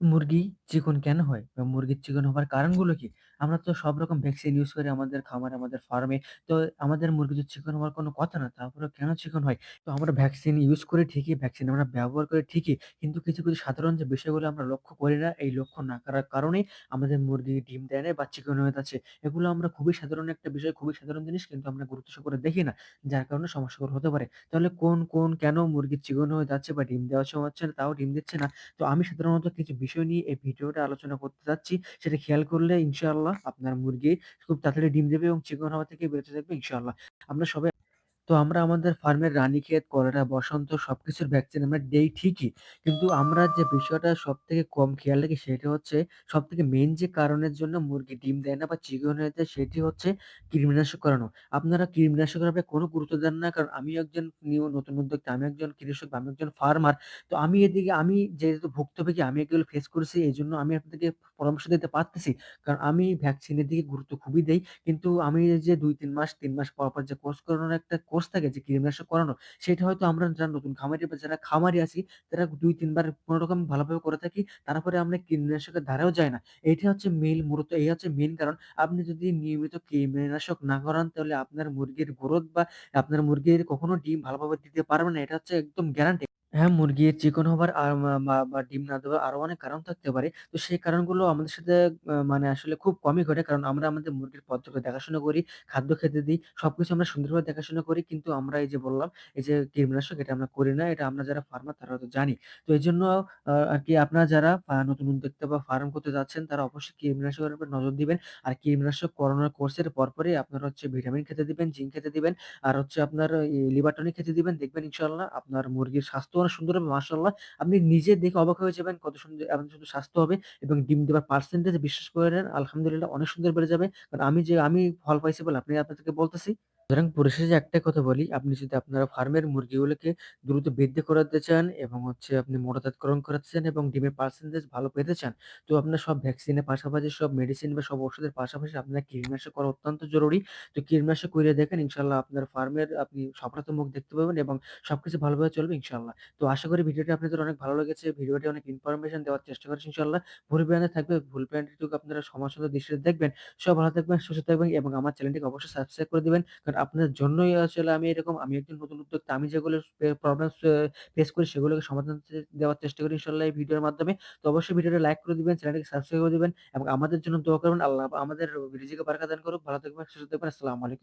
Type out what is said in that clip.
মুরগি চিকন কেন হয়? বা মুরগির চিকন হবার কারণগুলো কি? আমরা তো সব রকম ভ্যাকসিন ইউজ করি আমাদের খামারে, আমাদের ফার্মে। তো আমাদের মুরগি তো চিকন হওয়ার কোনো কথা না। তারপরেও কেন চিকন হয়? তো আমরা ভ্যাকসিন ইউজ করি ঠিকই, ভ্যাকসিন আমরা ব্যবহার করি ঠিকই। কিন্তু কিছু, কিছু সাধারণ যে বিষয়গুলো আমরা লক্ষ্য করি না, এই লক্ষ্য না করার কারণেই আমাদের মুরগি ডিম দেয় না বা চিকন হয়ে যাচ্ছে। এগুলো আমরা খুবই সাধারণ একটা বিষয়, খুবই সাধারণ জিনিস কিন্তু আমরা গুরুত্ব সহকারে দেখি না। যার কারণে সমস্যাগুলো হতে পারে। তাহলে কোন, কোন কেন মুরগি চিকন হয়ে যাচ্ছে বা ডিম দেওয়ার সময় হচ্ছে না, তাও ডিম দিচ্ছে না তো আমি সাধারণত কিছু নিয়ে এই ভিডিওটা আলোচনা করতে যাচ্ছি সেটা খেয়াল করলে ইনশাআল্লাহ আপনার মুরগি খুব তাড়াতাড়ি ডিম দেবে এবং চিকন হওয়া থেকে বেরোতে থাকবে ইনশাআল্লাহ। আমরা সবাই তো আমরা আমাদের ফার্মের রানীক্ষেত, কলেরা, বসন্ত সবকিছুর ভ্যাকসিন আমরা দেই ঠিকই। কিন্তু আমরা যে বিষয়টা সবথেকে কম খেয়াল রাখি সেটা হচ্ছে সবথেকে মেইন যে কারণের জন্য মুরগি ডিম দেয় না বা চিকন হয়ে যায় সেটি হচ্ছে কৃমিনাশক করানো। আপনারা কৃমিনাশকের ব্যাপারে কোনো গুরুত্ব দেন না। কারণ আমিও একজন নিউ নতুন উদ্যোক্তা, আমি একজন কৃষক, আমি একজন ফার্মার। তো আমি এদিকে আমি যেহেতু ভুক্তভোগী আমি এগুলো ফেস করেছি এজন্য আমি আপনাদেরকে পরামর্শ দিতে পারতেছি। কারণ আমি ভ্যাকসিনের দিকে গুরুত্ব খুবই দেই। কিন্তু আমি এই যে ২-৩ মাস ৩ মাস পর, পর যে কোর্স করানোর একটা কোর্স থাকে যে কৃমিনাশক করানো, সেটা হয়তো আমরা যারা নতুন খামারি বা যারা খামারি আছি তারা দুই তিনবার কোনো রকম ভালোভাবে করে থাকি। তারপরে আমরা কীটনাশকের ধারেও যাই না। এটা হচ্ছে মেইন মূলত এই হচ্ছে মেইন কারণ। আপনি যদি নিয়মিত কৃমিনাশক না করান তাহলে আপনার মুরগির গ্রোথ বা আপনার মুরগির কখনো ডিম ভালোভাবে দিতে পারবে না। এটা হচ্ছে একদম গ্যারান্টি। হ্যাঁ, মুরগির চিকন হবার আর বা ডিম না দেওয়ার আরও অনেক কারণ থাকতে পারে। তো সেই কারণগুলো আমাদের সাথে মানে আসলে খুব কমই ঘটে। কারণ আমরা আমাদের মুরগির পর্যাপ্ত দেখাশোনা করি, খাদ্য খেতে দিই। সবকিছু আমরা সুন্দরভাবে দেখাশোনা করি। কিন্তু আমরা এই যে বললাম, এই যে কীটনাশক এটা আমরা করি না। এটা আমরা যারা ফার্মার তারা হয়তো জানি। তো এজন্য আ আরকি আপনারা যারা নতুন উদ্যোক্তা বা ফার্ম করতে যাচ্ছেন তারা অবশ্যই কীটনাশকের উপর নজর দিবেন। আর কীটনাশক করানোর কোর্সের পরপরই আপনারা হচ্ছে ভিটামিন খেতে দিবেন, জিঙ্ক খেতে দিবেন। আর হচ্ছে আপনার ই লিভার টনিক খেতে দিবেন। দেখবেন ইনশাআল্লাহ আপনার মুরগির স্বাস্থ্য অনেক সুন্দর হবে মাসাল্লাহ আপনি নিজে দেখে অবাক হয়ে যাবেন কত সুন্দর, এমন সুন্দর স্বাস্থ্য হবে এবং ডিম দেওয়ার পার্সেন্টেজ বিশ্বাস করে নেন, আলহামদুলিল্লাহ অনেক সুন্দর বেড়ে যাবে। কারণ আমি যে, আমি ফল পাইছি বলে আপনি আপনাদেরকে বলতেছি। সুতরাং পরিশেষে একটাই কথা বলি, আপনি যদি আপনার ফার্মের মুরগিগুলোকে দ্রুত বৃদ্ধি করাতে চান এবং হচ্ছে আপনি মোটাতাজাকরণ করাতে চান এবং ডিমের পার্সেন্টেজ ভালো পেতে চান, তো আপনার সব ভ্যাকসিনের পাশাপাশি সব মেডিসিন বা সব ওষুধের পাশাপাশি আপনার কীটনাশক করা অত্যন্ত জরুরি। তো কীটনাশক কইরা দেখেন ইনশাল্লাহ আপনার ফার্মের আপনি সফলতার মুখ দেখতে পাবেন এবং সবকিছু ভালোভাবে চলবে ইনশাল্লাহ তো আশা করি ভিডিওটি আপনাদের অনেক ভালো লেগেছে। ভিডিওটি অনেক ইনফরমেশন দেওয়ার চেষ্টা করেছি ইনশাআল্লাহ। ভুল ভ্রান্তি থাকবে, ভুল ভ্রান্তিটুকু আপনারা সমাজসুন্দর দৃষ্টিতে দেখবেন। সব ভালো থাকবেন, সুস্থ থাকবেন এবং আমার চ্যানেলটিকে অবশ্যই সাবস্ক্রাইব করে দিবেন। কারণ আপনার জন্যই আসলে আমি এরকম আমি একজন নতুন উদ্যোক্তা। আমি যেগুলো প্রবলেম ফেস করি সেগুলোকে সমাধান দেওয়ার চেষ্টা করি ইনশাল্লাহ এই ভিডিওর মাধ্যমে। তো অবশ্যই ভিডিওটা লাইক করে দিবেন, চ্যানেলটিকে সাবস্ক্রাইব করে দিবেন এবং আমাদের জন্য দোয়া করবেন। আল্লাহ আমাদের রিজিকে বারাকা দান করুক। ভালো থাকবেন, সুস্থ থাকবেন। আসসালামু আলাইকুম।